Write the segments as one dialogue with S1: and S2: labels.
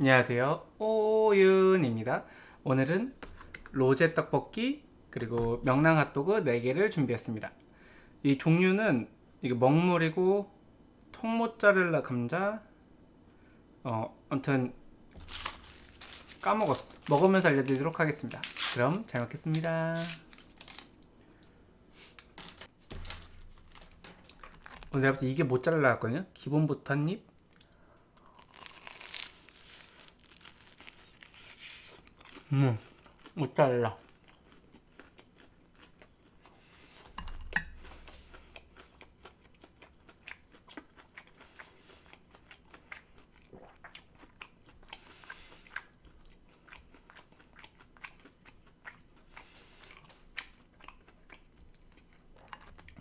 S1: 안녕하세요. 오윤입니다. 오늘은 로제 떡볶이 그리고 명랑 핫도그 4개를 준비했습니다. 이 종류는 이게 먹물이고 통모짜렐라 감자 어 아무튼 까먹었어. 먹으면서 알려드리도록 하겠습니다. 그럼 잘 먹겠습니다. 오늘 때 이게 모짜렐라 같거든요. 기본부터 한 음, 모짜렐라.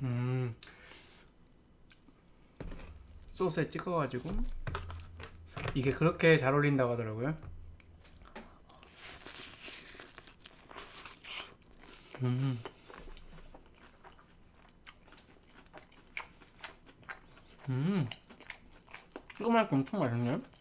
S1: 음, 소스에 찍어가지고 이게 그렇게 잘 어울린다고 하더라고요. 음. 음. 찍어 먹으니까 엄청 맛있네. 음.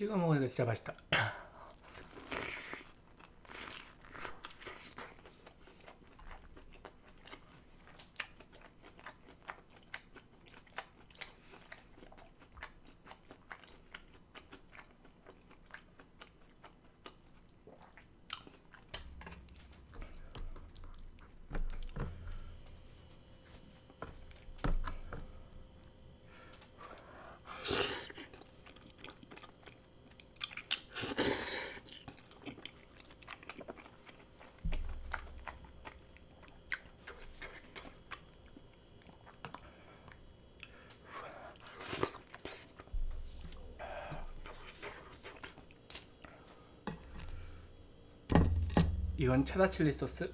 S1: 찍어 먹으니까 진짜 맛있 이건 체다 칠리 소스.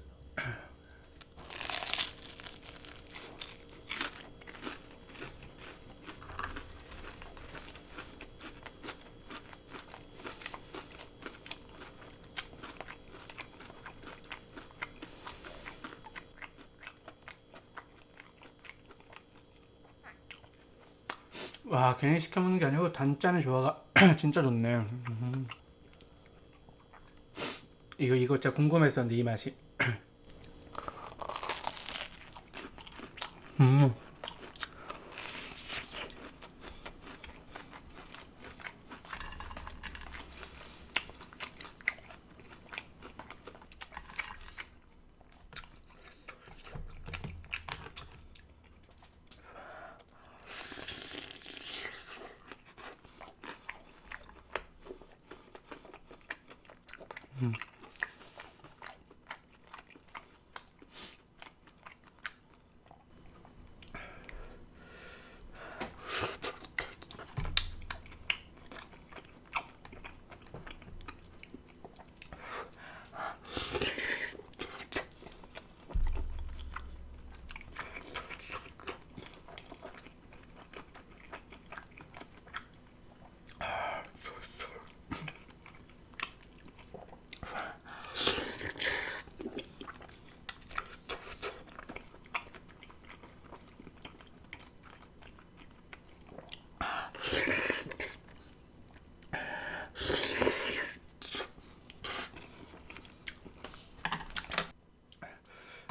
S1: 와 괜히 시켜 먹는 게 아니고 단짠의 조화가 진짜 좋네. 음. 이거 이거 진짜 궁금했었는데 이 맛이. 음.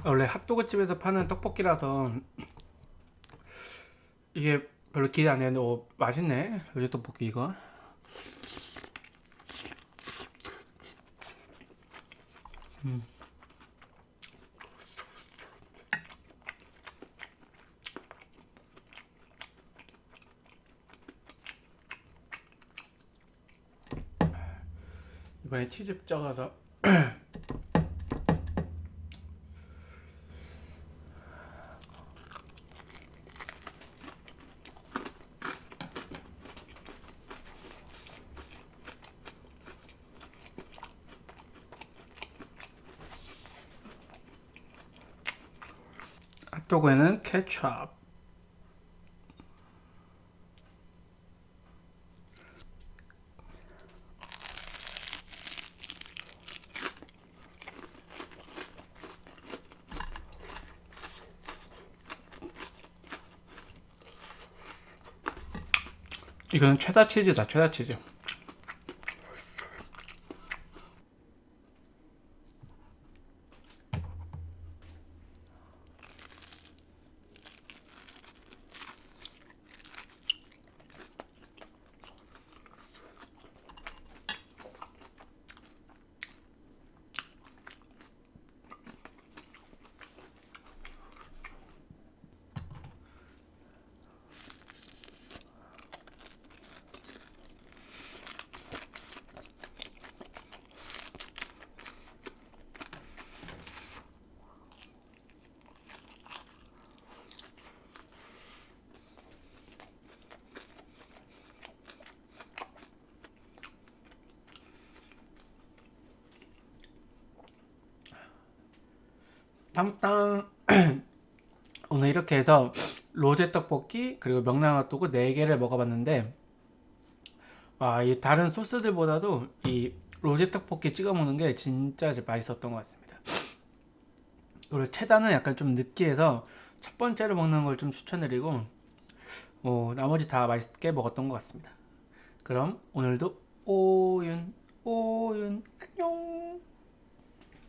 S1: 원래 핫도그 집에서 파는 떡볶이라서 이게 별로 기대 안 했는데 오, 맛있네. 요즘 떡볶이 이거. 음. 이번에 치즈 쪄가서 핫도그에는 케첩. 이거는 최다 치즈다 최다 치즈. 땅땅 오늘 이렇게 해서 로제 떡볶이 그리고 명랑핫도그 4개를 먹어봤는데 와, 이 다른 소스들보다도 이 로제 떡볶이 찍어 먹는 게 진짜 맛있었던 것 같습니다. 그리고 체다는 약간 좀 느끼해서 첫 번째로 먹는 걸 좀 추천드리고 어, 나머지 다 맛있게 먹었던 것 같습니다. 그럼 오늘도 오윤 오윤 안녕